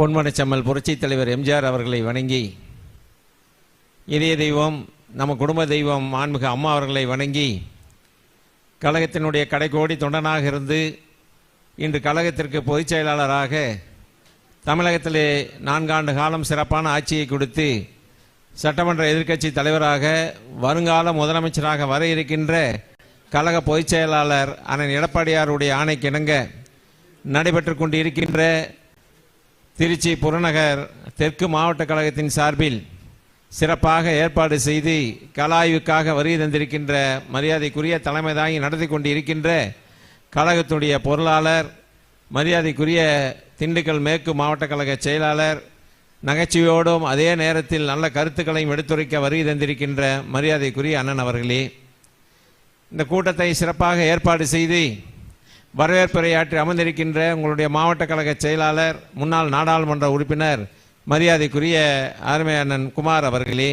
பொன்மனச்சம்மல் புரட்சித் தலைவர் எம்ஜிஆர் அவர்களை வணங்கி இதய தெய்வம் நம்ம குடும்ப தெய்வம் ஆன்மிக அம்மா அவர்களை வணங்கி கழகத்தினுடைய கடைக்கோடி தொண்டனாக இருந்து இன்று கழகத்திற்கு பொதுச் செயலாளராக தமிழகத்திலே நான்காண்டு காலம் சிறப்பான ஆட்சியை கொடுத்து சட்டமன்ற எதிர்க்கட்சி தலைவராக வருங்கால முதலமைச்சராக வர இருக்கின்ற கழக பொதுச் செயலாளர் அண்ணன் எடப்பாடியாருடைய ஆணைக்கிணங்க நடைபெற்று கொண்டு இருக்கின்ற திருச்சி புறநகர் தெற்கு மாவட்ட கழகத்தின் சார்பில் சிறப்பாக ஏற்பாடு செய்து கலாய்வுக்காக வருகை தந்திருக்கின்ற மரியாதைக்குரிய தலைமை தாங்கி நடத்தி கொண்டு இருக்கின்ற கழகத்துடைய பொருளாளர் மரியாதைக்குரிய திண்டுக்கல் மேற்கு மாவட்ட கழக செயலாளர் நகைச்சுவையோடும் அதே நேரத்தில் நல்ல கருத்துக்களையும் எடுத்துரைக்க வருகை தந்திருக்கின்ற மரியாதைக்குரிய அண்ணன் அவர்களே இந்த கூட்டத்தை சிறப்பாக ஏற்பாடு செய்து வரவேற்புரையாற்றி அமர்ந்திருக்கின்ற உங்களுடைய மாவட்ட கழக செயலாளர் முன்னாள் நாடாளுமன்ற உறுப்பினர் மரியாதைக்குரிய அருமை அண்ணன் குமார் அவர்களே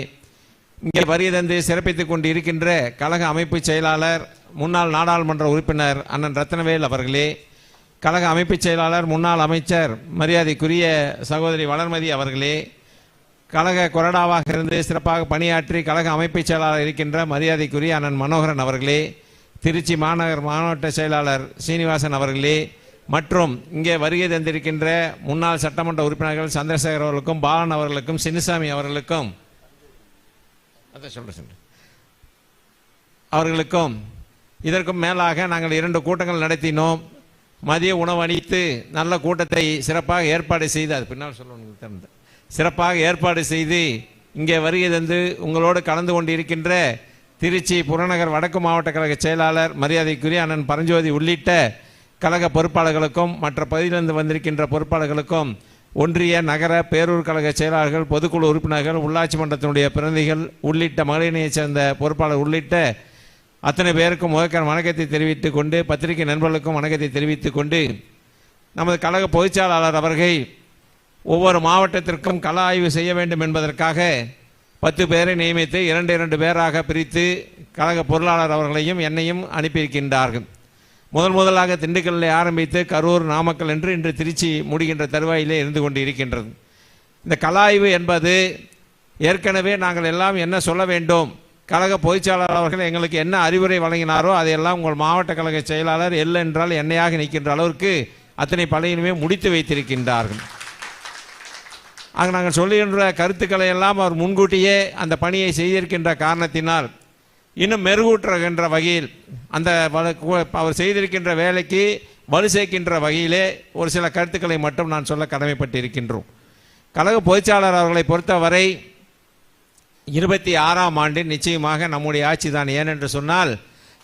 இங்கே வரி தந்து சிறப்பித்துக் கொண்டு இருக்கின்ற கழக அமைப்பு செயலாளர் முன்னாள் நாடாளுமன்ற உறுப்பினர் அண்ணன் ரத்னவேல் அவர்களே கழக அமைப்பு செயலாளர் முன்னாள் அமைச்சர் மரியாதைக்குரிய சகோதரி வளர்மதி அவர்களே கழக கொறடாவாக இருந்து சிறப்பாக பணியாற்றி கழக அமைப்பு செயலாளர் இருக்கின்ற மரியாதைக்குரிய அண்ணன் மனோகரன் அவர்களே திருச்சி மாநகர் மாவட்ட செயலாளர் சீனிவாசன் அவர்களே மற்றும் இங்கே வருகை தந்திருக்கின்ற முன்னாள் சட்டமன்ற உறுப்பினர்கள் சந்திரசேகர் அவர்களுக்கும் பாலன் அவர்களுக்கும் சின்னசாமி அவர்களுக்கும் அதை சொல்கிறேன் அவர்களுக்கும் இதற்கும் மேலாக நாங்கள் இரண்டு கூட்டங்கள் நடத்தினோம். மதிய உணவு அணித்து நல்ல கூட்டத்தை சிறப்பாக ஏற்பாடு செய்து அது பின்னால் சொல்லணும் சிறப்பாக ஏற்பாடு செய்து இங்கே வருகை தந்து உங்களோடு கலந்து கொண்டு இருக்கின்ற திருச்சி புறநகர் வடக்கு மாவட்ட கழக செயலாளர் மரியாதைக்குரிய அண்ணன் பரஞ்சோதி உள்ளிட்ட கழக பொறுப்பாளர்களுக்கும் மற்ற பகுதியிலிருந்து வந்திருக்கின்ற பொறுப்பாளர்களுக்கும் ஒன்றிய நகர பேரூர் கழக செயலாளர்கள் பொதுக்குழு உறுப்பினர்கள் உள்ளாட்சி மன்றத்தினுடைய பிரதிநிதிகள் உள்ளிட்ட மகளிரைச் சேர்ந்த பொறுப்பாளர் உள்ளிட்ட அத்தனை பேருக்கும் முதற்கண் வணக்கத்தை தெரிவித்துக் கொண்டு பத்திரிகை நண்பர்களுக்கும் வணக்கத்தை தெரிவித்துக் கொண்டு நமது கழக பொதுச்செயலாளர் அவர்கள் ஒவ்வொரு மாவட்டத்திற்கும் கள ஆய்வு செய்ய வேண்டும் என்பதற்காக பத்து பேரை நியமித்து இரண்டு இரண்டு பேராக பிரித்து கழக பொருளாளர் அவர்களையும் என்னையும் அனுப்பியிருக்கின்றார்கள். முதல் முதலாக திண்டுக்கல்லை ஆரம்பித்து கரூர் நாமக்கல் என்று இன்று திருச்சி முடிகின்ற தருவாயிலே இருந்து கொண்டு இருக்கின்றது இந்த கலாய்வு என்பது ஏற்கனவே நாங்கள் எல்லாம் என்ன சொல்ல வேண்டும்? கழக பொதுச்செயலாளர் அவர்கள் எங்களுக்கு என்ன அறிவுரை வழங்கினாரோ அதையெல்லாம் உங்கள் மாவட்ட கழக செயலாளர் எல் என்றால் என்னையாக நிற்கின்ற அளவிற்கு அத்தனை பழையினுமே முடித்து வைத்திருக்கின்றார்கள். ஆக நாங்கள் சொல்லுகின்ற கருத்துக்களை எல்லாம் அவர் முன்கூட்டியே அந்த பணியை செய்திருக்கின்ற காரணத்தினால் இன்னும் மெருகூற்றுகின்ற வகையில் அந்த வ- அவர் செய்திருக்கின்ற வேலைக்கு வலு சேர்க்கின்ற வகையிலே ஒரு சில கருத்துக்களை மட்டும் நான் சொல்ல கடமைப்பட்டு இருக்கின்றோம் கழக பொதுச்சாளர் அவர்களை பொறுத்தவரை இருபத்தி ஆறாம் ஆண்டு நிச்சயமாக நம்முடைய ஆட்சி தான். ஏனென்று சொன்னால்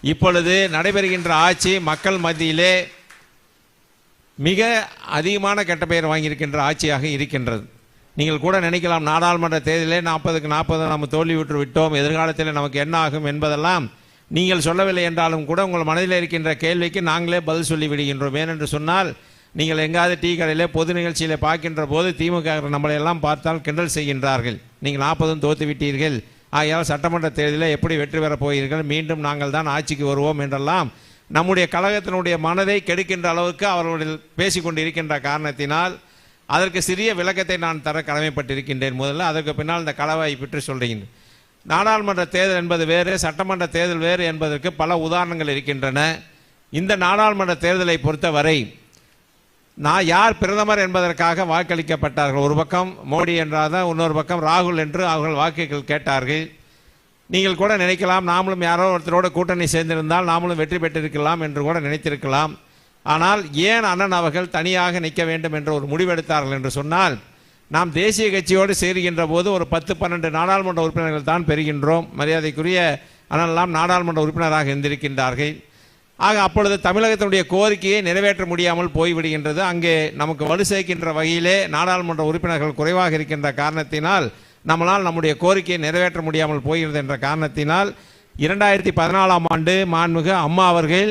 இப்பொழுது நடைபெறுகின்ற ஆட்சி மக்கள் மத்தியிலே மிக அதிகமான கெட்ட பெயர் வாங்கியிருக்கின்ற ஆட்சியாக இருக்கின்றது. நீங்கள் கூட நினைக்கலாம் நாடாளுமன்ற தேர்தலே நாற்பதுக்கு நாற்பது நம்ம தோல்வி விட்டு விட்டோம் எதிர்காலத்தில் நமக்கு என்ன ஆகும் என்பதெல்லாம் நீங்கள் சொல்லவில்லை என்றாலும் கூட உங்கள் மனதில் இருக்கின்ற கேள்விக்கு நாங்களே பதில் சொல்லி விடுகின்றோம். ஏனென்று சொன்னால் நீங்கள் எங்காவது டீ கடையிலே பொது நிகழ்ச்சியில் பார்க்கின்ற போது திமுக நம்மளை எல்லாம் பார்த்தால் கிண்டல் செய்கின்றார்கள். நீங்கள் நாற்பதும் தோத்து விட்டீர்கள். ஆகையால் சட்டமன்ற தேர்தலில் எப்படி வெற்றி பெறப் போகிறீர்கள்? மீண்டும் நாங்கள் தான் ஆட்சிக்கு வருவோம் என்றெல்லாம் நம்முடைய கழகத்தினுடைய மனதை கெடுக்கின்ற அளவுக்கு அவர்கள் பேசிக்கொண்டு இருக்கின்ற காரணத்தினால் அதற்கு சிறிய விளக்கத்தை நான் தர கடமைப்பட்டிருக்கின்றேன் முதல்ல. அதற்கு பின்னால் இந்த கலவாயை பற்றி சொல்கிறேன் நாடாளுமன்ற தேர்தல் என்பது வேறு சட்டமன்ற தேர்தல் வேறு என்பதற்கு பல உதாரணங்கள் இருக்கின்றன. இந்த நாடாளுமன்ற தேர்தலை பொறுத்தவரை நான் யார் பிரதமர் என்பதற்காக வாக்களிக்கப்பட்டார்கள்? ஒரு பக்கம் மோடி என்றாதான் இன்னொரு பக்கம் ராகுல் என்று அவர்கள் வாக்குகள் கேட்டார்கள். நீங்கள் கூட நினைக்கலாம் நாமளும் யாரோ ஒருத்தரோட கூட்டணி சேர்ந்திருந்தால் நாமளும் வெற்றி பெற்றிருக்கலாம் என்று கூட நினைத்திருக்கலாம். ஆனால் ஏன் அண்ணன் அவர்கள் தனியாக நிற்க வேண்டும் என்ற ஒரு முடிவெடுத்தார்கள் என்று சொன்னால் நாம் தேசிய கட்சியோடு சேருகின்ற போது ஒரு பத்து பன்னெண்டு நாடாளுமன்ற உறுப்பினர்கள் தான் பெறுகின்றோம். மரியாதைக்குரிய அண்ணெல்லாம் நாடாளுமன்ற உறுப்பினராக இருந்திருக்கின்றார்கள். ஆக அப்பொழுது தமிழகத்தினுடைய கோரிக்கையை நிறைவேற்ற முடியாமல் போய்விடுகின்றது. அங்கே நமக்கு வலு சேர்க்கின்ற வகையிலே நாடாளுமன்ற உறுப்பினர்கள் குறைவாக இருக்கின்ற காரணத்தினால் நம்மளால் நம்முடைய கோரிக்கையை நிறைவேற்ற முடியாமல் போகிறது என்ற காரணத்தினால் இரண்டாயிரத்தி பதினாலாம் ஆண்டு மாண்புக அம்மா அவர்கள்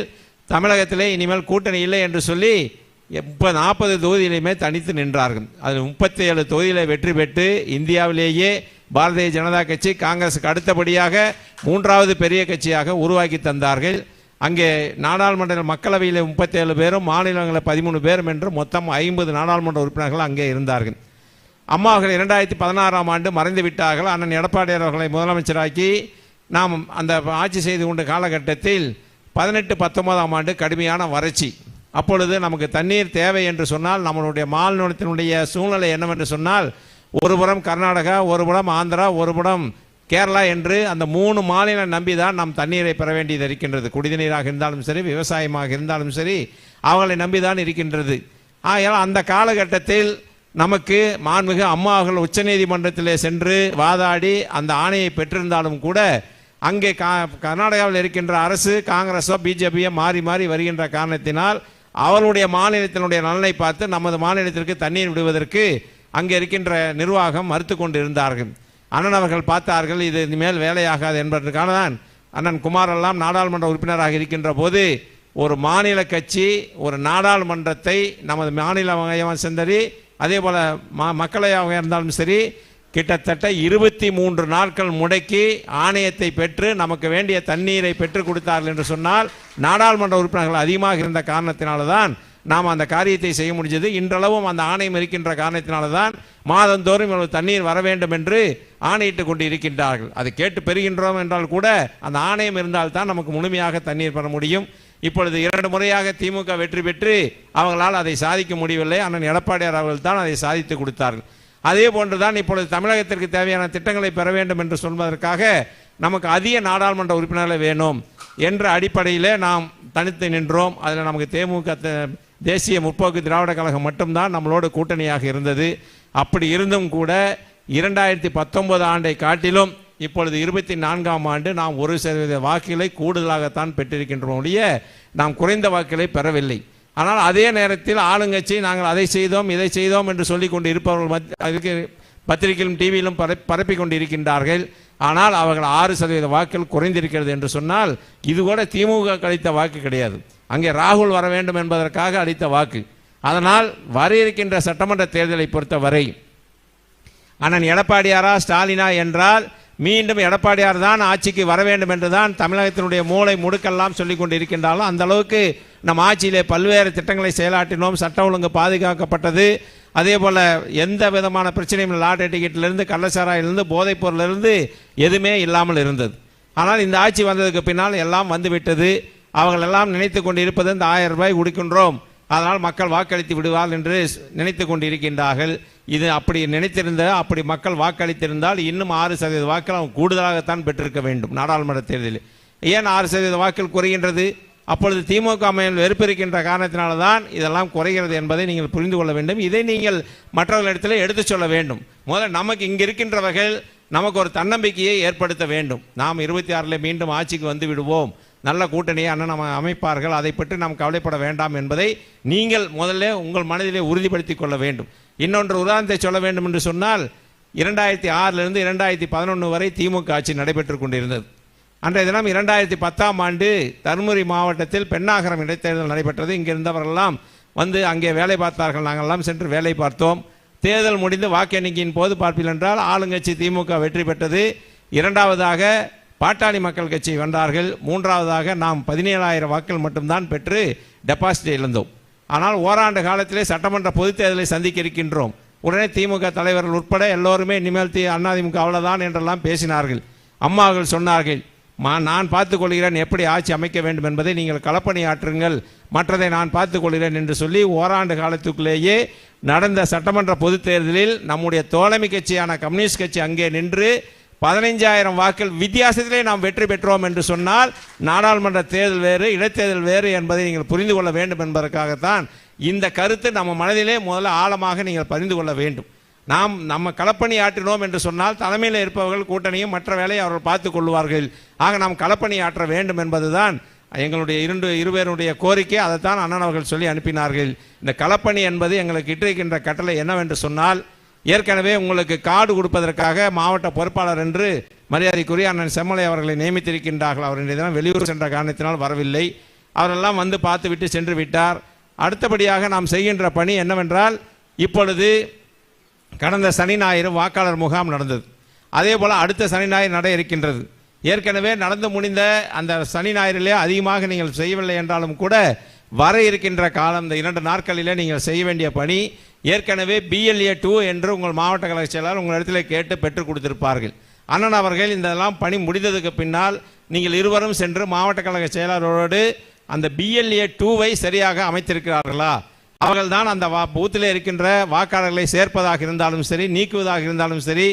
தமிழகத்திலே இனிமேல் கூட்டணி இல்லை என்று சொல்லி இப்போ நாற்பது தொகுதியிலையுமே தனித்து நின்றார்கள். அதில் முப்பத்தி ஏழு தொகுதியில் வெற்றி பெற்று இந்தியாவிலேயே பாரதிய ஜனதா கட்சி காங்கிரஸுக்கு அடுத்தபடியாக மூன்றாவது பெரிய கட்சியாக உருவாக்கி தந்தார்கள். அங்கே நாடாளுமன்ற மக்களவையில் முப்பத்தேழு பேரும் மாநிலங்களில் பதிமூணு பேரும் என்று மொத்தம் ஐம்பது நாடாளுமன்ற உறுப்பினர்கள் அங்கே இருந்தார்கள். அம்மா அவர்கள் இரண்டாயிரத்தி பதினாறாம் ஆண்டு மறைந்து விட்டார்கள். அண்ணன் எடப்பாடி அவர்களை முதலமைச்சராக்கி நாம் அந்த ஆட்சி செய்து கொண்ட காலகட்டத்தில் பதினெட்டு பத்தொன்பதாம் ஆண்டு கடுமையான வறட்சி. அப்பொழுது நமக்கு தண்ணீர் தேவை என்று சொன்னால் நம்மளுடைய மாநிலத்தினுடைய சூழ்நிலை என்னவென்று சொன்னால் ஒருபுறம் கர்நாடகா ஒருபுறம் ஆந்திரா ஒருபுறம் கேரளா என்று அந்த மூணு மாநிலம் நம்பி தான் நாம் தண்ணீரை பெற வேண்டியது இருக்கின்றது. குடிநீராக இருந்தாலும் சரி விவசாயமாக இருந்தாலும் சரி அவங்களை நம்பி தான் இருக்கின்றது. ஆகையால் அந்த காலகட்டத்தில் நமக்கு மாண்புமிகு அம்மா அவர்கள் உச்சநீதிமன்றத்திலே சென்று வாதாடி அந்த ஆணையை பெற்றிருந்தாலும் கூட அங்கே கா கர்நாடகாவில் இருக்கின்ற அரசு காங்கிரஸோ பிஜேபியோ மாறி மாறி வருகின்ற காரணத்தினால் அவருடைய மாநிலத்தினுடைய நலனை பார்த்து நமது மாநிலத்திற்கு தண்ணீர் விடுவதற்கு அங்கே இருக்கின்ற நிர்வாகம் மறுத்து கொண்டு இருந்தார்கள் அண்ணன் அவர்கள் பார்த்தார்கள் இது இனிமேல் வேலையாகாது என்பதற்கான தான் அண்ணன் குமாரெல்லாம் நாடாளுமன்ற உறுப்பினராக இருக்கின்ற போது ஒரு மாநில கட்சி ஒரு நாடாளுமன்றத்தை நமது மாநில வகையாக சரி அதே போல ம மக்களையாக இருந்தாலும் சரி கிட்டத்தட்ட இருபத்தி மூன்று நாட்கள் முடக்கி ஆணையத்தை பெற்று நமக்கு வேண்டிய தண்ணீரை பெற்றுக் கொடுத்தார்கள் என்று சொன்னால் நாடாளுமன்ற உறுப்பினர்கள் அதிகமாக இருந்த காரணத்தினால்தான் நாம் அந்த காரியத்தை செய்ய முடிஞ்சது. இன்றளவும் அந்த ஆணையம் இருக்கின்ற காரணத்தினால்தான் மாதந்தோறும் இவ்வளவு தண்ணீர் வர வேண்டும் என்று ஆணையிட்டு கொண்டு இருக்கின்றார்கள் அதை கேட்டு பெறுகின்றோம் என்றால் கூட அந்த ஆணையம் இருந்தால் தான் நமக்கு முழுமையாக தண்ணீர் பெற முடியும். இப்பொழுது இரண்டு முறையாக திமுக வெற்றி பெற்று அவங்களால் அதை சாதிக்க முடியவில்லை. அண்ணன் எடப்பாடியார் அவர்கள் தான் அதை சாதித்து கொடுத்தார்கள். அதே போன்றுதான் இப்பொழுது தமிழகத்திற்கு தேவையான திட்டங்களை பெற வேண்டும் என்று சொல்வதற்காக நமக்கு அதிக நாடாளுமன்ற உறுப்பினர்களை வேணும் என்ற அடிப்படையிலே நாம் தனித்து நின்றோம். அதில் நமக்கு தேமுக தேசிய முற்போக்கு திராவிட கழகம் மட்டும்தான் நம்மளோட கூட்டணியாக இருந்தது. அப்படி இருந்தும் கூட இரண்டாயிரத்தி பத்தொன்பது ஆண்டை காட்டிலும் இப்பொழுது இருபத்தி நான்காம் ஆண்டு நாம் ஒரு சதவீத வாக்குகளை கூடுதலாகத்தான் பெற்றிருக்கின்றோம் ஒழிய நாம் குறைந்த வாக்குகளை பெறவில்லை. ஆனால் அதே நேரத்தில் ஆளுங்கட்சி நாங்கள் அதை செய்தோம் இதை செய்தோம் என்று சொல்லி கொண்டு இருப்பவர்கள் அதுக்கு பத்திரிகையிலும் டிவியிலும் பரப்பி கொண்டு இருக்கின்றார்கள் ஆனால் அவர்கள் ஆறு சதவீத வாக்குகள் குறைந்திருக்கிறது என்று சொன்னால் இது கூட திமுக அளித்த வாக்கு கிடையாது. அங்கே ராகுல் வர வேண்டும் என்பதற்காக அளித்த வாக்கு. அதனால் வர இருக்கின்ற சட்டமன்ற தேர்தலை பொறுத்தவரை அண்ணன் எடப்பாடியாரா ஸ்டாலினா என்றால் மீண்டும் எடப்பாடியார் தான் ஆட்சிக்கு வர வேண்டும் என்று தான் தமிழகத்தினுடைய மூளை முடுக்கெல்லாம் சொல்லிக் கொண்டு இருக்கின்றாலும் அந்த அளவுக்கு நம் ஆட்சியிலே பல்வேறு திட்டங்களை செயலாற்றினோம். சட்ட ஒழுங்கு பாதுகாக்கப்பட்டது. அதே போல் எந்த விதமான பிரச்சனையும் லாட்டரி டிக்கெட்டிலிருந்து கள்ளச்சாராயிலிருந்து போதைப் பொருளிலிருந்து எதுவுமே இல்லாமல் இருந்தது. ஆனால் இந்த ஆட்சி வந்ததுக்கு பின்னால் எல்லாம் வந்துவிட்டது. அவர்கள் எல்லாம் நினைத்து கொண்டு இருப்பது இந்த ஆயிரம் ரூபாய் கொடுக்கின்றோம். அதனால் மக்கள் வாக்களித்து விடுவார்கள் என்று நினைத்து கொண்டிருக்கின்றார்கள். இது அப்படி நினைத்திருந்த அப்படி மக்கள் வாக்களித்திருந்தால் இன்னும் ஆறு சதவீத வாக்கள் அவங்க கூடுதலாகத்தான் பெற்றிருக்க வேண்டும் நாடாளுமன்ற தேர்தலில். ஏன் ஆறு சதவீத வாக்கள் குறைகின்றது? அப்பொழுது திமுக மேல் வெறுப்பிருக்கின்ற காரணத்தினால தான் இதெல்லாம் குறைகிறது என்பதை நீங்கள் புரிந்து கொள்ள வேண்டும். இதை நீங்கள் மற்றவர்களிடத்தில் எடுத்துச் சொல்ல வேண்டும். முதல்ல நமக்கு இங்கே இருக்கின்றவர்கள் நமக்கு ஒரு தன்னம்பிக்கையை ஏற்படுத்த வேண்டும். நாம் இருபத்தி ஆறில் மீண்டும் ஆட்சிக்கு வந்து விடுவோம். நல்ல கூட்டணியை அண்ணன் நம்ம அமைப்பார்கள். அதை பற்றி நாம் கவலைப்பட வேண்டாம் என்பதை நீங்கள் முதல்ல உங்கள் மனதிலே உறுதிப்படுத்திக் கொள்ள வேண்டும். இன்னொன்று உதாரணத்தை சொல்ல வேண்டும் என்று சொன்னால் இரண்டாயிரத்தி ஆறிலிருந்து இரண்டாயிரத்தி பதினொன்று வரை திமுக ஆட்சி நடைபெற்றுக் கொண்டிருந்தது. அன்றைய தினம் இரண்டாயிரத்தி பத்தாம் ஆண்டு தருமபுரி மாவட்டத்தில் பெண்ணாகரம் இடைத்தேர்தல் நடைபெற்றது. இங்கே இருந்தவரெல்லாம் வந்து அங்கே வேலை பார்த்தார்கள். நாங்கள்லாம் சென்று வேலை பார்த்தோம். தேர்தல் முடிந்து வாக்கு எண்ணிக்கையின் போது பார்ப்பீர்கள் என்றால் ஆளுங்கட்சி திமுக வெற்றி பெற்றது. இரண்டாவதாக பாட்டாளி மக்கள் கட்சி வென்றார்கள். மூன்றாவதாக நாம் பதினேழாயிரம் வாக்கள் மட்டும்தான் பெற்று டெபாசிட் இழந்தோம். ஆனால் ஓராண்டு காலத்திலே சட்டமன்ற பொதுத் தேர்தலை சந்திக்க இருக்கின்றோம். உடனே திமுக தலைவர்கள் உட்பட எல்லோருமே இனிமேல் தி அதிமுக அவ்வளோதான் என்றெல்லாம் பேசினார்கள். அம்மாவர்கள் சொன்னார்கள் மா நான் பார்த்துக்கொள்கிறேன் எப்படி ஆட்சி அமைக்க வேண்டும் என்பதை நீங்கள் களப்பணி ஆற்றுங்கள் மற்றதை நான் பார்த்துக்கொள்கிறேன் என்று சொல்லி ஓராண்டு காலத்துக்குள்ளேயே நடந்த சட்டமன்ற பொதுத் தேர்தலில் நம்முடைய தோழமை கட்சியான கம்யூனிஸ்ட் கட்சி அங்கே நின்று பதினைஞ்சாயிரம் வாக்கள் வித்தியாசத்திலே நாம் வெற்றி பெற்றோம் என்று சொன்னால் நாடாளுமன்ற தேர்தல் வேறு இடைத்தேர்தல் வேறு என்பதை நீங்கள் புரிந்து கொள்ள வேண்டும் என்பதற்காகத்தான் இந்த கருத்து நம்ம மனதிலே முதல்ல ஆழமாக நீங்கள் பதிந்து கொள்ள வேண்டும். நாம் நம்ம களப்பணி ஆற்றினோம் என்று சொன்னால் தலைமையில் இருப்பவர்கள் கூட்டணியும் மற்ற வேலையை அவர்கள் பார்த்து கொள்வார்கள். ஆக நாம் களப்பணி ஆற்ற வேண்டும் என்பதுதான் எங்களுடைய இரண்டு இருவருடைய கோரிக்கை. அதைத்தான் அண்ணன் அவர்கள் சொல்லி அனுப்பினார்கள். இந்த களப்பணி என்பது எங்களுக்கு இட்டிருக்கின்ற கட்டளை என்னவென்று சொன்னால் ஏற்கனவே உங்களுக்கு காடு கொடுப்பதற்காக மாவட்ட பொறுப்பாளர் என்று மரியாதைக்குரிய அண்ணன் செம்மலை அவர்களை நியமித்திருக்கின்றார்கள். அவர் தினம் வெளியூர் சென்ற காரணத்தினால் வரவில்லை. அவரெல்லாம் வந்து பார்த்துவிட்டு சென்று விட்டார். அடுத்தபடியாக நாம் செய்கின்ற பணி என்னவென்றால் இப்பொழுது கடந்த சனி ஞாயிறு வாக்காளர் முகாம் நடந்தது. அதே போல் அடுத்த சனி ஞாயிறு நட இருக்கின்றது. ஏற்கனவே நடந்து முடிந்த அந்த சனி ஞாயிறிலே அதிகமாக நீங்கள் செய்யவில்லை என்றாலும் கூட வர இருக்கின்ற காலம் இந்த இரண்டு நாட்களிலே நீங்கள் செய்ய வேண்டிய பணி ஏற்கனவே பிஎல்ஏ டூ என்று உங்கள் மாவட்ட கழக செயலாளர் உங்கள் இடத்துல கேட்டு பெற்றுக் கொடுத்திருப்பார்கள். அண்ணன் அவர்கள் இதெல்லாம் பணி முடிந்ததுக்கு பின்னால் நீங்கள் இருவரும் சென்று மாவட்ட கழக செயலாளரோடு அந்த பிஎல்ஏ டூவை சரியாக அமைத்திருக்கிறார்களா? அவர்கள்தான் அந்த வா பூத்தில் இருக்கின்ற வாக்காளர்களை சேர்ப்பதாக இருந்தாலும் சரி நீக்குவதாக இருந்தாலும் சரி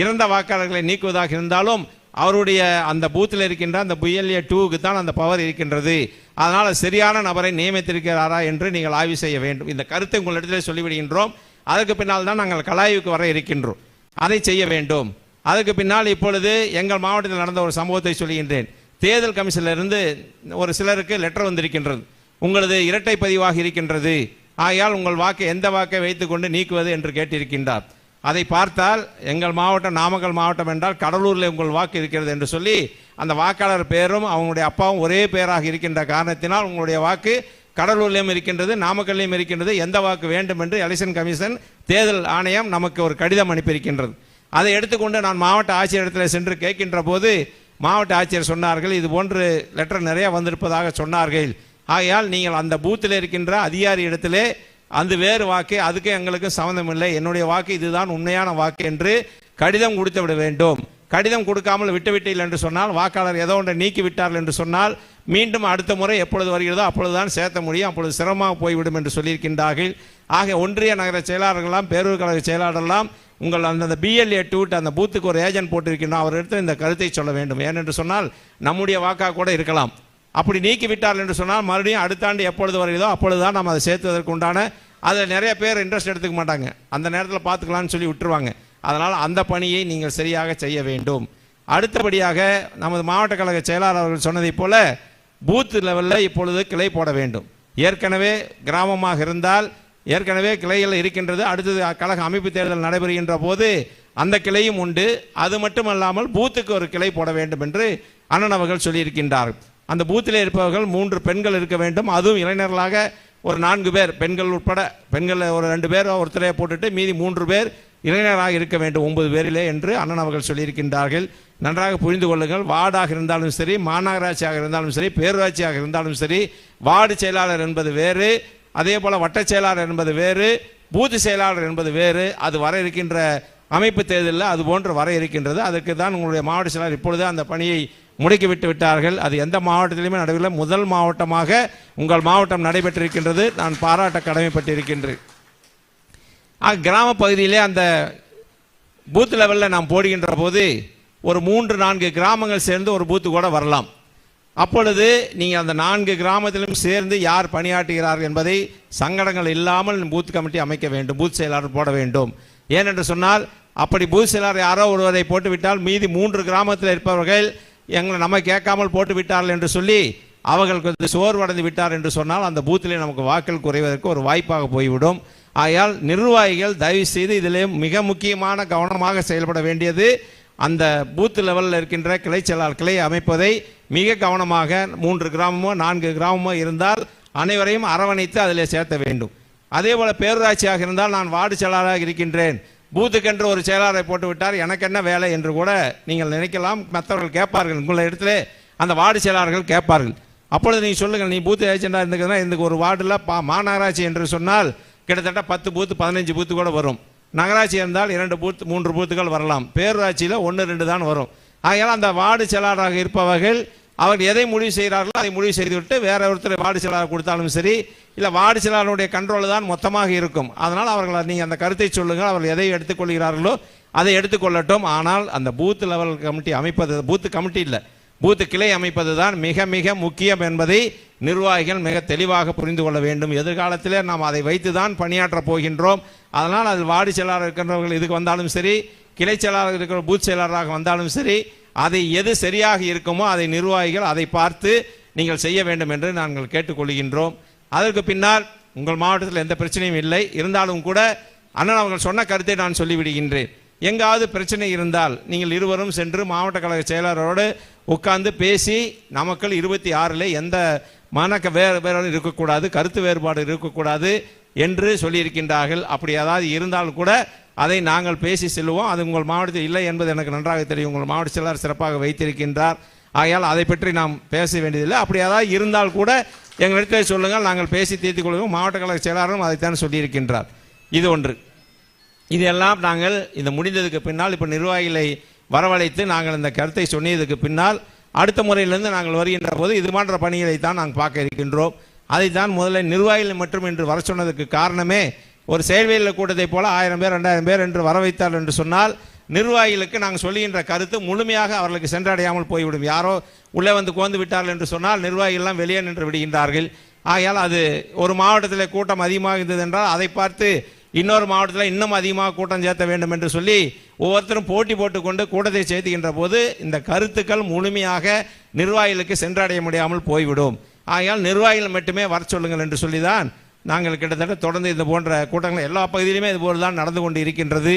இறந்த வாக்காளர்களை நீக்குவதாக இருந்தாலும் அவருடைய அந்த பூத்தில் இருக்கின்ற அந்த பிஎல்ஏ டூவுக்கு தான் அந்த பவர் இருக்கின்றது. அதனால் சரியான நபரை நியமித்திருக்கிறாரா என்று நீங்கள் ஆய்வு செய்ய வேண்டும். இந்த கருத்தை உங்களிடத்தில் சொல்லிவிடுகின்றோம். அதற்கு பின்னால் தான் நாங்கள் கலாய்வுக்கு வர இருக்கின்றோம். அதை செய்ய வேண்டும். அதுக்கு பின்னால் இப்பொழுது எங்கள் மாவட்டத்தில் நடந்த ஒரு சம்பவத்தை சொல்கின்றேன். தேர்தல் கமிஷனிலிருந்து ஒரு சிலருக்கு லெட்டர் வந்திருக்கின்றது. உங்களது இரட்டை பதிவாக இருக்கின்றது. ஆகையால் உங்கள் வாக்கை எந்த வாக்கை வைத்துக்கொண்டு நீக்குவது என்று கேட்டிருக்கின்றார். அதை பார்த்தால் எங்கள் மாவட்டம் நாமக்கல் மாவட்டம் என்றால் கடலூரில் உங்கள் வாக்கு இருக்கிறது என்று சொல்லி அந்த வாக்காளர் பெயரும் அவங்களுடைய அப்பாவும் ஒரே பெயராக இருக்கின்ற காரணத்தினால் உங்களுடைய வாக்கு கடலூர்லையும் இருக்கின்றது நாமக்கல்லையும் இருக்கின்றது. எந்த வாக்கு வேண்டும் என்று எலெக்ஷன் கமிஷன் தேர்தல் ஆணையம் நமக்கு ஒரு கடிதம் அனுப்பியிருக்கின்றது. அதை எடுத்துக்கொண்டு நான் மாவட்ட ஆட்சியரிடத்தில் சென்று கேட்கின்ற போது மாவட்ட ஆட்சியர் சொன்னார்கள் இது போன்று லெட்டர் நிறைய வந்திருப்பதாக சொன்னார்கள். ஆகையால் நீங்கள் அந்த பூத்தில் இருக்கின்ற அதிகாரி இடத்திலே அந்த வேறு வாக்கு அதுக்கு எங்களுக்கு சம்மந்தமில்லை என்னுடைய வாக்கு இதுதான் உண்மையான வாக்கு என்று கடிதம் கொடுத்து விட வேண்டும். கடிதம் கொடுக்காமல் விட்டுவிட்டீர்கள் என்று சொன்னால் வாக்காளர் ஏதோ ஒன்றை நீக்கி விட்டார்கள் என்று சொன்னால் மீண்டும் அடுத்த முறை எப்பொழுது வருகிறதோ அப்பொழுதுதான் சேர்த்த முடியும். அப்பொழுது சிரமமாக போய்விடும் என்று சொல்லியிருக்கின்றார்கள். ஆக ஒன்றிய நகர செயலாளர்கள்லாம் பேரூர் கழக செயலாளர்லாம் உங்கள் அந்த பிஎல்ஏ டூட் அந்த பூத்துக்கு ஒரு ஏஜென்ட் போட்டிருக்கின்றோம். அவர் எடுத்து இந்த கருத்தை சொல்ல வேண்டும். ஏனென்று சொன்னால் நம்முடைய வாக்காக கூட இருக்கலாம். அப்படி நீக்கி விட்டார்கள் என்று சொன்னால் மறுபடியும் அடுத்த ஆண்டு எப்பொழுது வருகிறதோ அப்பொழுதுதான் நம்ம அதை சேர்த்துவதற்கு உண்டான அதில் நிறைய பேர் இன்ட்ரெஸ்ட் எடுத்துக்க மாட்டாங்க. அந்த நேரத்தில் பார்த்துக்கலாம்னு சொல்லி விட்டுருவாங்க. அதனால் அந்த பணியை நீங்கள் சரியாக செய்ய வேண்டும். அடுத்தபடியாக நமது மாவட்ட கழக செயலாளர் அவர்கள் சொன்னதைப் போல பூத் லெவலில் இப்பொழுது கிளை போட வேண்டும். ஏற்கனவே கிராமமாக இருந்தால் ஏற்கனவே கிளைகள் இருக்கின்றது. அடுத்தது கழக அமைப்பு தேர்தல் நடைபெறுகின்ற போது அந்த கிளையும் உண்டு. அது மட்டுமல்லாமல் பூத்துக்கு ஒரு கிளை போட வேண்டும் என்று அண்ணன் அவர்கள் சொல்லியிருக்கின்றார். அந்த பூத்தில் இருப்பவர்கள் மூன்று பெண்கள் இருக்க வேண்டும். அதுவும் இளைஞர்களாக ஒரு நான்கு பேர். பெண்கள் உட்பட பெண்கள் ஒரு ரெண்டு பேர் ஒருத்தரையை போட்டுட்டு மீதி மூன்று பேர் இளைஞராக இருக்க வேண்டும். ஒன்பது பேரிலே என்று அண்ணன் அவர்கள் சொல்லியிருக்கின்றார்கள். நன்றாக புரிந்து கொள்ளுங்கள். வார்டாக இருந்தாலும் சரி மாநகராட்சியாக இருந்தாலும் சரி பேரூராட்சியாக இருந்தாலும் சரி வார்டு செயலாளர் என்பது வேறு அதே போல் வட்டச் செயலாளர் என்பது வேறு பூத்து செயலாளர் என்பது வேறு. அது வர இருக்கின்ற அமைப்பு தேர்தலில் அது போன்று வர இருக்கின்றது. அதற்கு தான் உங்களுடைய மாவட்ட செயலாளர் இப்பொழுது அந்த பணியை முடுக்கி விட்டு விட்டார்கள். அது எந்த மாவட்டத்திலுமே நடுவில் முதல் மாவட்டமாக உங்கள் மாவட்டம் நடைபெற்றிருக்கின்றது. நான் பாராட்ட கடமைப்பட்டிருக்கின்றேன். ஆக கிராம பகுதியிலே அந்த பூத் லெவலில் நாம் போடுகின்ற போது ஒரு மூன்று நான்கு கிராமங்கள் சேர்ந்து ஒரு பூத்து கூட வரலாம். அப்பொழுது நீங்கள் அந்த நான்கு கிராமத்திலும் சேர்ந்து யார் பணியாற்றுகிறார்கள் என்பதை சங்கடங்கள் இல்லாமல் பூத் கமிட்டி அமைக்க வேண்டும். பூத் செயலாளர் போட வேண்டும். ஏனென்று சொன்னால் அப்படி பூத் செயலாளர் யாரோ ஒருவரை போட்டுவிட்டால் மீதி மூன்று கிராமத்தில் இருப்பவர்கள் எங்களை நம்ம கேட்காமல் போட்டு விட்டார்கள் என்று சொல்லி அவர்கள் கொஞ்சம் சோர்வடைந்து விட்டார் என்று சொன்னால் அந்த பூத்திலே நமக்கு வாக்கள் குறைவதற்கு ஒரு வாய்ப்பாக போய்விடும். ஆகையால் நிர்வாகிகள் தயவு செய்து இதிலே மிக முக்கியமான கவனமாக செயல்பட வேண்டியது அந்த பூத் லெவலில் இருக்கின்ற கிளை செயலாளர் கிளை அமைப்பதை மிக கவனமாக மூன்று கிராமமோ நான்கு கிராமமோ இருந்தால் அனைவரையும் அரவணைத்து அதில் சேர்த்த வேண்டும். அதே போல் பேரூராட்சியாக இருந்தால் நான் வார்டு செயலாளராக இருக்கின்றேன். பூத்துக்கென்று ஒரு செயலாளரை போட்டு விட்டார் எனக்கு என்ன வேலை என்று கூட நீங்கள் நினைக்கலாம். மற்றவர்கள் கேட்பார்கள். உங்களை இடத்துல அந்த வார்டு செயலாளர்கள் கேட்பார்கள். அப்பொழுது நீங்கள் சொல்லுங்கள் நீ பூத்து ஏஜெண்டாக இருந்துக்கிறதா இந்த ஒரு வார்டில் பா மாநகராட்சி என்று சொன்னால் கிட்டத்தட்ட பத்து பூத்து பதினஞ்சு பூத்து கூட வரும். நகராட்சி இருந்தால் இரண்டு பூத்து மூன்று பூத்துகள் வரலாம். பேரூராட்சியில் ஒன்று ரெண்டு தான் வரும். ஆகையால் அந்த வார்டு செயலாளராக இருப்பவர்கள் அவர்கள் எதை முடிவு செய்கிறார்களோ அதை முடிவு செய்துவிட்டு வேற ஒருத்தர் வார்டு செயலாளர் கொடுத்தாலும் சரி இல்லை வார்டு செயலாளருடைய கண்ட்ரோல் தான் மொத்தமாக இருக்கும். அதனால் அவர்கள் நீங்கள் அந்த கருத்தை சொல்லுங்கள் அவர்கள் எதை எடுத்துக்கொள்கிறார்களோ அதை எடுத்துக்கொள்ளட்டும். ஆனால் அந்த பூத் லெவல் கமிட்டி அமைப்பது பூத்து கமிட்டி இல்லை பூத்து கிளை அமைப்பது தான் மிக மிக முக்கியம் என்பதை நிர்வாகிகள் மிக தெளிவாக புரிந்து கொள்ள வேண்டும். எதிர்காலத்திலே நாம் அதை வைத்து தான் பணியாற்றப் போகின்றோம். அதனால் அது வார்டு செயலாளர் இருக்கின்றவர்கள் இதுக்கு வந்தாலும் சரி கிளை செயலாளர் இருக்கிற பூத் செயலாளராக வந்தாலும் சரி அதை எது சரியாக இருக்குமோ அதை நிர்வாகிகள் அதை பார்த்து நீங்கள் செய்ய வேண்டும் என்று நாங்கள் கேட்டுக்கொள்கின்றோம். அதற்கு பின்னால் உங்கள் மாவட்டத்தில் எந்த பிரச்சனையும் இல்லை. இருந்தாலும் கூட அண்ணன் அவர்கள் சொன்ன கருத்தை நான் சொல்லிவிடுகின்றேன். எங்காவது பிரச்சனை இருந்தால் நீங்கள் இருவரும் சென்று மாவட்ட கழக செயலாளரோடு உட்கார்ந்து பேசி நமக்கள் இருபத்தி ஆறில் எந்த மனக்க வேறு வேறு இருக்கக்கூடாது கருத்து வேறுபாடு இருக்கக்கூடாது என்று சொல்லியிருக்கின்றார்கள். அப்படி ஏதாவது இருந்தால் கூட அதை நாங்கள் பேசி செல்வோம் அது உங்கள் மாவட்டத்தில் இல்லை என்பது எனக்கு நன்றாக தெரியும். உங்கள் மாவட்ட செயலாளர் சிறப்பாக வைத்திருக்கின்றார். ஆகையால் அதை பற்றி நாம் பேச வேண்டியதில்லை. அப்படி ஏதாவது இருந்தால் கூட எங்களிடத்தில் சொல்லுங்கள். நாங்கள் பேசி தீர்த்துக் கொள்வோம். மாவட்ட கழக செயலாளரும் அதைத்தான் சொல்லியிருக்கின்றார். இது ஒன்று. இதெல்லாம் நாங்கள் இந்த முடிந்ததுக்கு பின்னால் இப்போ நிர்வாகிகளை வரவழைத்து நாங்கள் இந்த கருத்தை சொன்னதுக்கு பின்னால் அடுத்த முறையிலிருந்து நாங்கள் வருகின்ற போது இது போன்ற பணிகளை தான் நாங்கள் பார்க்க இருக்கின்றோம். அதைத்தான் முதல்ல நிர்வாகிகள் மட்டும் என்று வர சொன்னதுக்கு காரணமே ஒரு செயல்வேல கூட்டத்தை போல ஆயிரம் பேர் ரெண்டாயிரம் பேர் என்று வர வைத்தார் என்று சொன்னால் நிர்வாகிகளுக்கு நாங்கள் சொல்லுகின்ற கருத்து முழுமையாக அவர்களுக்கு சென்றடையாமல் போய்விடும். யாரோ உள்ளே வந்து கோந்து விட்டார்கள் என்று சொன்னால் நிர்வாகிகள்லாம் வெளியே நின்று விடுகின்றார்கள். ஆகையால் அது ஒரு மாவட்டத்தில் கூட்டம் அதிகமாக இருந்தது என்றால் அதை பார்த்து இன்னொரு மாவட்டத்தில் இன்னும் அதிகமாக கூட்டம் சேர்த்த வேண்டும் என்று சொல்லி ஒவ்வொருத்தரும் போட்டி போட்டுக்கொண்டு கூட்டத்தை சேர்த்துகின்ற போது இந்த கருத்துக்கள் முழுமையாக நிர்வாகிகளுக்கு சென்றடைய முடியாமல் போய்விடும். ஆகையால் நிர்வாகிகள் மட்டுமே வர சொல்லுங்கள் என்று சொல்லிதான் நாங்கள் கிட்டத்தட்ட தொடர்ந்து இது போன்ற கூட்டங்கள் எல்லா பகுதியிலுமே இதுபோல் தான் நடந்து கொண்டு இருக்கின்றது.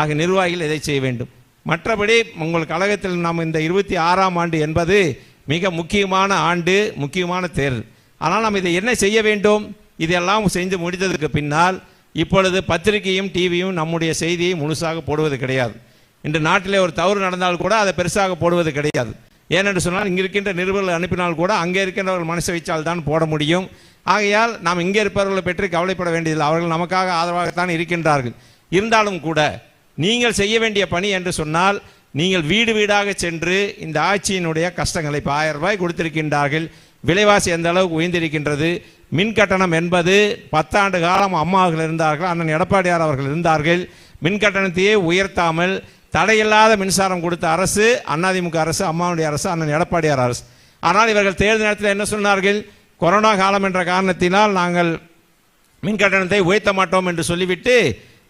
ஆக நிர்வாகிகள் இதை செய்ய வேண்டும். மற்றபடி உங்கள் கழகத்தில் நாம் இந்த இருபத்தி ஆறாம் ஆண்டு என்பது மிக முக்கியமான ஆண்டு முக்கியமான தேர்தல். ஆனால் நாம் இதை என்ன செய்ய வேண்டும்? இதெல்லாம் செஞ்சு முடித்ததுக்கு பின்னால் இப்பொழுது பத்திரிகையும் டிவியும் நம்முடைய செய்தியை முழுசாக போடுவது கிடையாது. இன்று நாட்டிலே ஒரு தவறு நடந்தால் கூட அதை பெருசாக போடுவது கிடையாது. ஏனென்று சொன்னால் இங்கே இருக்கின்ற நிருபர்கள் அனுப்பினால் கூட அங்கே இருக்கின்றவர்கள் மனசை வைச்சால் தான் போட முடியும். ஆகையால் நாம் இங்கே இருப்பவர்களை பற்றி கவலைப்பட வேண்டியதில்லை. அவர்கள் நமக்காக ஆதரவாகத்தான் இருக்கின்றார்கள். இருந்தாலும் கூட நீங்கள் செய்ய வேண்டிய பணி என்று சொன்னால் நீங்கள் வீடு வீடாக சென்று இந்த ஆட்சியினுடைய கஷ்டங்களை இப்போ ஆயிரம் ரூபாய் கொடுத்திருக்கின்றார்கள். விலைவாசி எந்த அளவுக்கு உயர்ந்திருக்கின்றது? மின் கட்டணம் என்பது பத்தாண்டு காலம் அம்மாவர்கள் இருந்தார்கள் அண்ணன் எடப்பாடியார் அவர்கள் இருந்தார்கள். மின் கட்டணத்தையே உயர்த்தாமல் தடையில்லாத மின்சாரம் கொடுத்த அரசு அதிமுக அரசு அம்மாவுடைய அரசு அண்ணன் எடப்பாடியார் அரசு. ஆனால் இவர்கள் தேர்தல் நேரத்தில் என்ன சொன்னார்கள்? கொரோனா காலம் என்ற காரணத்தினால் நாங்கள் மின் கட்டணத்தை உயர்த்த மாட்டோம் என்று சொல்லிவிட்டு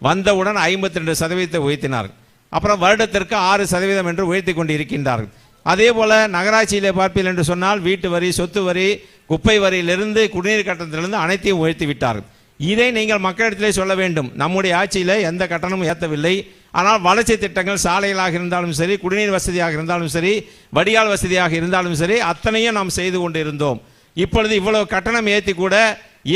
வந்தவுடன் ஐம்பத்தி ரெண்டு சதவீதத்தை உயர்த்தினார்கள். அப்புறம் வருடத்திற்கு ஆறு சதவீதம் என்று உயர்த்தி கொண்டு இருக்கின்றார்கள் அதே போல நகராட்சியிலே பார்ப்பீர்கள் என்று சொன்னால் வீட்டு வரி சொத்து வரி குப்பை வரியிலிருந்து குடிநீர் கட்டணத்திலிருந்து அனைத்தையும் உயர்த்தி விட்டார்கள். இதை நீங்கள் மக்களிடத்திலே சொல்ல வேண்டும். நம்முடைய ஆட்சியில் எந்த கட்டணமும் ஏற்றவில்லை ஆனால் வளர்ச்சி திட்டங்கள் சாலைகளாக இருந்தாலும் சரி குடிநீர் வசதியாக இருந்தாலும் சரி வடிகால் வசதியாக இருந்தாலும் சரி அத்தனையும் நாம் செய்து கொண்டு இருந்தோம் இப்பொழுது இவ்வளவு கட்டணம் ஏற்றி கூட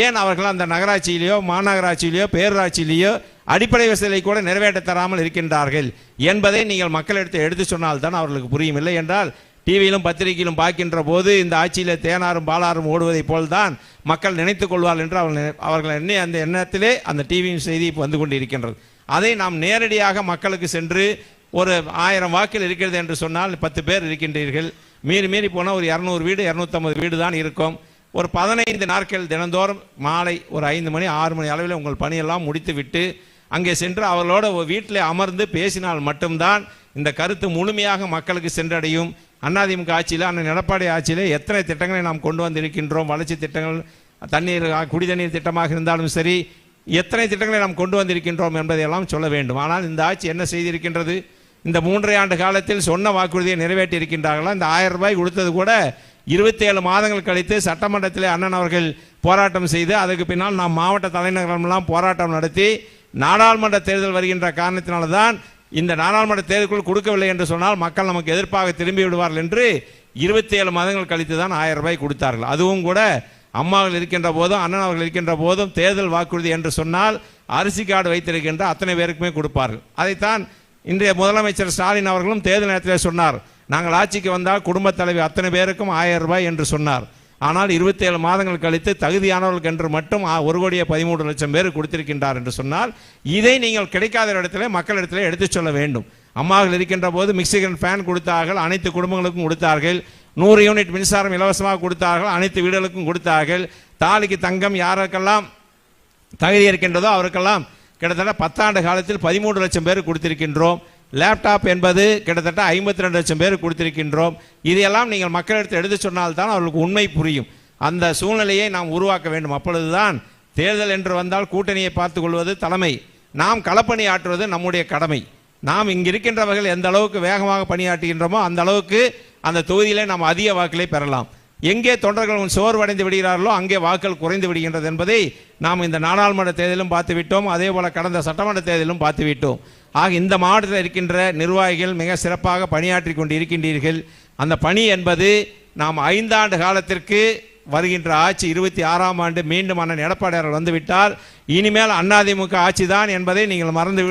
ஏன் அவர்கள் அந்த நகராட்சியிலேயோ மாநகராட்சியிலேயோ பேரூராட்சியிலேயோ அடிப்படை வசதிகளை கூட நிறைவேற்ற தராமல் இருக்கின்றார்கள் என்பதை நீங்கள் மக்களிடத்தை எடுத்து சொன்னால் தான் அவர்களுக்கு புரியும் இல்லை என்றால் டிவியிலும் பத்திரிகையிலும் பார்க்கின்ற போது இந்த ஆட்சியில் தேனாரும் பாலாரும் ஓடுவதைப் போல்தான் மக்கள் நினைத்துக் கொள்வார்கள் என்று அவர்கள் அவர்கள் எண்ணி அந்த எண்ணத்திலே அந்த டிவியின் செய்தி இப்போ வந்து கொண்டு இருக்கின்றது அதை நாம் நேரடியாக மக்களுக்கு சென்று ஒரு ஆயிரம் வாக்கில் இருக்கிறது என்று சொன்னால் பத்து பேர் இருக்கின்றீர்கள். மீறி மீறி போனால் ஒரு இரநூறு வீடு இரநூத்தம்பது வீடு தான் இருக்கும். ஒரு பதினைந்து நாட்கள் தினந்தோறும் மாலை ஒரு ஐந்து மணி ஆறு மணி அளவில் உங்கள் பணியெல்லாம் முடித்து விட்டு அங்கே சென்று அவர்களோட வீட்டில் அமர்ந்து பேசினால் மட்டும்தான் இந்த கருத்து முழுமையாக மக்களுக்கு சென்றடையும். அண்ணாதிமுக ஆட்சியில் அண்ணன் எடப்பாடி ஆட்சியில் எத்தனை திட்டங்களை நாம் கொண்டு வந்திருக்கின்றோம். வளர்ச்சி திட்டங்கள் தண்ணீர் குடி தண்ணீர் திட்டமாக இருந்தாலும் சரி எத்தனை திட்டங்களை நாம் கொண்டு வந்திருக்கின்றோம் என்பதையெல்லாம் சொல்ல வேண்டும். ஆனால் இந்த ஆட்சி என்ன செய்திருக்கின்றது? இந்த மூன்றரை ஆண்டு காலத்தில் சொன்ன வாக்குறுதியை நிறைவேற்றி இருக்கின்றார்களா இந்த ஆயிரம் ரூபாய் கொடுத்தது கூட இருபத்தேழு மாதங்கள் கழித்து சட்டமன்றத்தில் அண்ணன் அவர்கள் போராட்டம் செய்து அதுக்கு பின்னால் நாம் மாவட்ட தலைநகரமெல்லாம் போராட்டம் நடத்தி நாடாளுமன்ற தேர்தல் வருகின்ற காரணத்தினால தான் இந்த நாடாளுமன்ற தேர்தலுக்குள் கொடுக்கவில்லை என்று சொன்னால் மக்கள் நமக்கு எதிர்ப்பாக திரும்பி விடுவார்கள் என்று இருபத்தி ஏழு மாதங்கள் கழித்து தான் ஆயிரம் ரூபாய் கொடுத்தார்கள். அதுவும் கூட அம்மாவில் இருக்கின்ற போதும் அண்ணன் அவர்கள் இருக்கின்ற போதும் தேர்தல் வாக்குறுதி என்று சொன்னால் அரிசி கார்டு வைத்திருக்கின்ற அத்தனை பேருக்குமே கொடுப்பார்கள். அதைத்தான் இன்றைய முதலமைச்சர் ஸ்டாலின் அவர்களும் தேர்தல் நேரத்தில் சொன்னார். நாங்கள் ஆட்சிக்கு வந்தால் குடும்பத் தலைவி அத்தனை பேருக்கும் ஆயிரம் ரூபாய் என்று சொன்னார். ஆனால் 27 மாதங்கள் கழித்து தகுதியானவர்களுக்கு என்று மட்டும் ஆ, ஒரு கோடியே பதிமூன்று லட்சம் பேர் கொடுத்திருக்கின்றார் என்று சொன்னால் இதை நீங்கள் கிடைக்காத இடத்துல மக்களிடத்தில் எடுத்துச் சொல்ல வேண்டும். அம்மாவில் இருக்கின்ற போது மிக்சிகன் ஃபேன் கொடுத்தார்கள் அனைத்து குடும்பங்களுக்கும் கொடுத்தார்கள். நூறு யூனிட் மின்சாரம் இலவசமாக கொடுத்தார்கள் அனைத்து வீடுகளுக்கும் கொடுத்தார்கள். தாலிக்கு தங்கம் யாருக்கெல்லாம் தகுதி இருக்கின்றதோ அவருக்கெல்லாம் கிட்டத்தட்ட பத்தாண்டு காலத்தில் பதிமூன்று லட்சம் பேர் கொடுத்திருக்கின்றோம். லேப்டாப் என்பது கிட்டத்தட்ட ஐம்பத்தி ரெண்டு லட்சம் பேர் கொடுத்திருக்கின்றோம். இதையெல்லாம் நீங்கள் மக்களிடத்தில் எடுத்து சொன்னால்தான் அவர்களுக்கு உண்மை புரியும். அந்த சூழ்நிலையை நாம் உருவாக்க வேண்டும். அப்பொழுதுதான் தேர்தல் என்று வந்தால் கூட்டணியை பார்த்து கொள்வது தலைமை. நாம் களப்பணி ஆற்றுவது நம்முடைய கடமை. நாம் இங்கிருக்கின்றவர்கள் எந்த அளவுக்கு வேகமாக பணியாற்றுகின்றோமோ அந்த அளவுக்கு அந்த தொகுதியிலே நாம் அதிக வாக்களை பெறலாம். எங்கே தொண்டர்கள் சோர்வடைந்து விடுகிறார்களோ அங்கே வாக்கள் குறைந்து விடுகின்றது என்பதை நாம் இந்த நாடாளுமன்ற தேர்தலிலும் பார்த்து விட்டோம். அதே போல் கடந்த சட்டமன்ற தேர்தலிலும் பார்த்து விட்டோம். ஆக இந்த மாவட்டத்தில் இருக்கின்ற நிர்வாகிகள் மிக சிறப்பாக பணியாற்றி கொண்டு இருக்கின்றீர்கள். அந்த பணி என்பது நாம் ஐந்தாண்டு காலத்திற்கு வருகின்ற ஆட்சி இருபத்தி ஆறாம் ஆண்டு மீண்டும் அண்ணன் எடப்பாடியார் வந்துவிட்டால் இனிமேல் அதிமுக ஆட்சி தான் என்பதை நீங்கள் மறந்து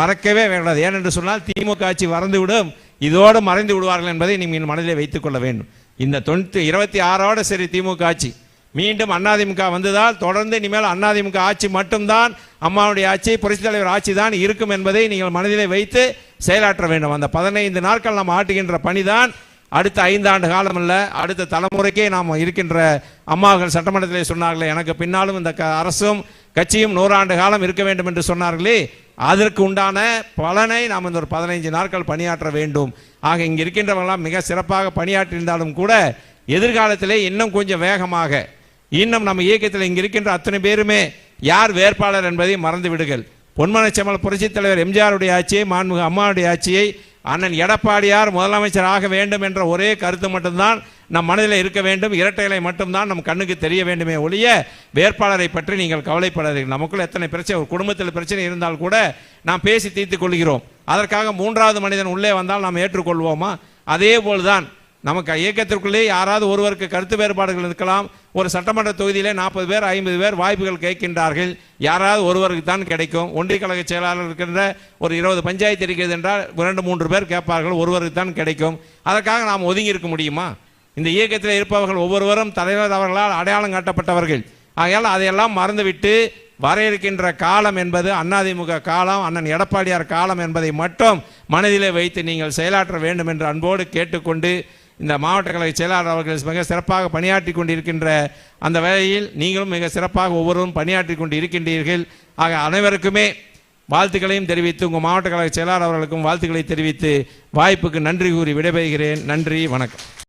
மறக்கவே வேண்டாது. ஏனென்று சொன்னால் திமுக ஆட்சி மறந்துவிடும். இதோடு மறைந்து விடுவார்கள் என்பதை நீங்கள் மனதிலே வைத்துக் கொள்ள வேண்டும். இந்த தொண்ணூற்றி இருபத்தி ஆறோட சரி திமுக ஆட்சி. மீண்டும் அதிமுக வந்ததால் தொடர்ந்து இனிமேல் அதிமுக ஆட்சி மட்டும்தான் அம்மாவுடைய ஆட்சி புரட்சித் தலைவர் ஆட்சி தான் இருக்கும் என்பதை நீங்கள் மனதிலே வைத்து செயலாற்ற வேண்டும். அந்த பதினைந்து நாட்கள் நாம் ஆட்டுகின்ற பணிதான் அடுத்த ஐந்தாண்டு காலம் அல்ல அடுத்த தலைமுறைக்கே நாம் இருக்கின்ற அம்மாவர்கள் சட்டமன்றத்திலே சொன்னார்களே எனக்கு பின்னாலும் இந்த க- அரசும் கட்சியும் நூறாண்டு காலம் இருக்க வேண்டும் என்று சொன்னார்களே அதற்கு உண்டான பலனை நாம் இந்த ஒரு பதினைஞ்சு நாட்கள் பணியாற்ற வேண்டும். ஆக இங்கே இருக்கின்றவர்களாம் மிக சிறப்பாக பணியாற்றியிருந்தாலும் கூட எதிர்காலத்திலே இன்னும் கொஞ்சம் வேகமாக இன்னும் நம்ம இயக்கத்தில் இங்கே இருக்கின்ற அத்தனை பேருமே யார் வேட்பாளர் என்பதை மறந்து விடுங்கள். பொன்மனச்சமல் புரட்சித் தலைவர் எம்ஜிஆருடைய ஆட்சியை மாண்புக அம்மாவுடைய ஆட்சியை அண்ணன் எடப்பாடியார் முதலமைச்சர் ஆக வேண்டும் என்ற ஒரே கருத்து மட்டும்தான் நம் மனதில் இருக்க வேண்டும். இரட்டைகளை மட்டும்தான் நம் கண்ணுக்கு தெரிய வேண்டுமே ஒழிய வேட்பாளரை பற்றி நீங்கள் கவலைப்படாதீர்கள். நமக்குள்ள எத்தனை பிரச்சனை ஒரு குடும்பத்தில் பிரச்சனை இருந்தால் கூட நாம் பேசி தீர்த்து கொள்கிறோம். அதற்காக மூன்றாவது மனிதன் உள்ளே வந்தால் நாம் ஏற்றுக்கொள்வோமா? அதே போல்தான் நமக்கு இயக்கத்திற்குள்ளே யாராவது ஒருவருக்கு கருத்து வேறுபாடுகள் இருக்கலாம். ஒரு சட்டமன்ற தொகுதியிலே நாற்பது பேர் ஐம்பது பேர் வாய்ப்புகள் கேட்கின்றார்கள். யாராவது ஒருவருக்கு தான் கிடைக்கும். ஒன்றிய கழக செயலாளர் இருக்கின்ற ஒரு இருபது பஞ்சாயத்து இருக்கிறது என்றால் இரண்டு மூன்று பேர் கேட்பார்கள். ஒருவருக்கு தான் கிடைக்கும். அதற்காக நாம் ஒதுங்கி இருக்க முடியுமா? இந்த இயக்கத்தில் இருப்பவர்கள் ஒவ்வொருவரும் தலைவர் அவர்களால் அடையாளம் காட்டப்பட்டவர்கள். ஆகையால் அதையெல்லாம் மறந்துவிட்டு வர இருக்கின்ற காலம் என்பது அண்ணாதிமுக காலம் அண்ணன் எடப்பாடியார் காலம் என்பதை மட்டும் மனதிலே வைத்து நீங்கள் செயலாற்ற வேண்டும் என்று அன்போடு கேட்டுக்கொண்டு இந்த மாவட்ட கழக செயலாளர் அவர்கள் மிக சிறப்பாக பணியாற்றி கொண்டிருக்கின்ற அந்த வேளையில் நீங்களும் மிக சிறப்பாக ஒவ்வொருவரும் பணியாற்றி கொண்டு இருக்கின்றீர்கள் ஆக அனைவருக்குமே வாழ்த்துக்களையும் தெரிவித்து உங்கள் மாவட்ட கழக செயலாளர் அவர்களுக்கும் வாழ்த்துக்களை தெரிவித்து வாய்ப்புக்கு நன்றி கூறி விடைபெறுகிறேன். நன்றி வணக்கம்.